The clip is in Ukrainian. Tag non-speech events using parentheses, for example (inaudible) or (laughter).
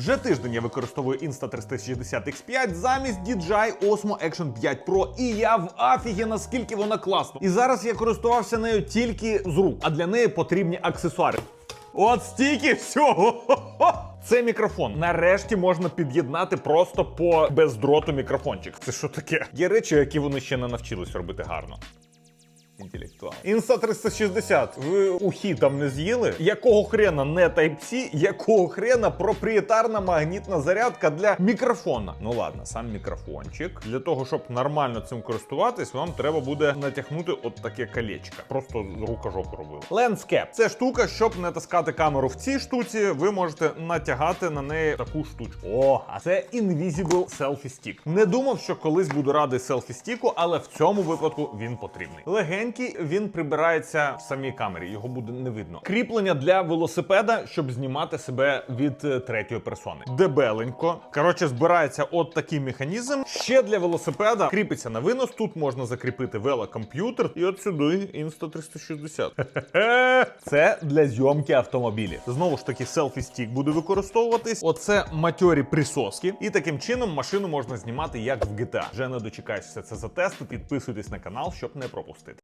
Вже тиждень я використовую Insta360 X5 замість DJI Osmo Action 5 Pro, і я в афігі, наскільки вона класна. І зараз я користувався нею тільки з рук, а для неї потрібні аксесуари. От стільки всього. (laughs) Це мікрофон. Нарешті можна під'єднати просто по бездроту мікрофончик. Це що таке? Є речі, які вони ще не навчились робити гарно. Інтелектуал. Інста 360. Ви ухі там не з'їли? Якого хрена не Type-C? Якого хрена проприєтарна магнітна зарядка для мікрофона? Ну ладно, сам мікрофончик. Для того, щоб нормально цим користуватись, вам треба буде натягнути от таке колечко. Просто з рукожопу робили. Lenscap. Це штука, щоб не таскати камеру в цій штуці, ви можете натягати на неї таку штучку. О, а це Invisible Selfie Stick. Не думав, що колись буду радий селфі стіку, але в цьому випадку він потрібний. Легенький він прибирається в самій камері, його буде не видно. Кріплення для велосипеда, щоб знімати себе від е, третьої персони. Дебеленько. Коротше, збирається от такий механізм. Ще для велосипеда кріпиться на винос. Тут можна закріпити велокомп'ютер і от сюди Insta (laughs) 360. Це для зйомки автомобілів. Знову ж таки, селфі стік буде використовуватись. Оце матьорі присоски. І таким чином машину можна знімати як в GTA. Вже не дочекаюсь все це затесту. Підписуйтесь на канал, щоб не пропустити.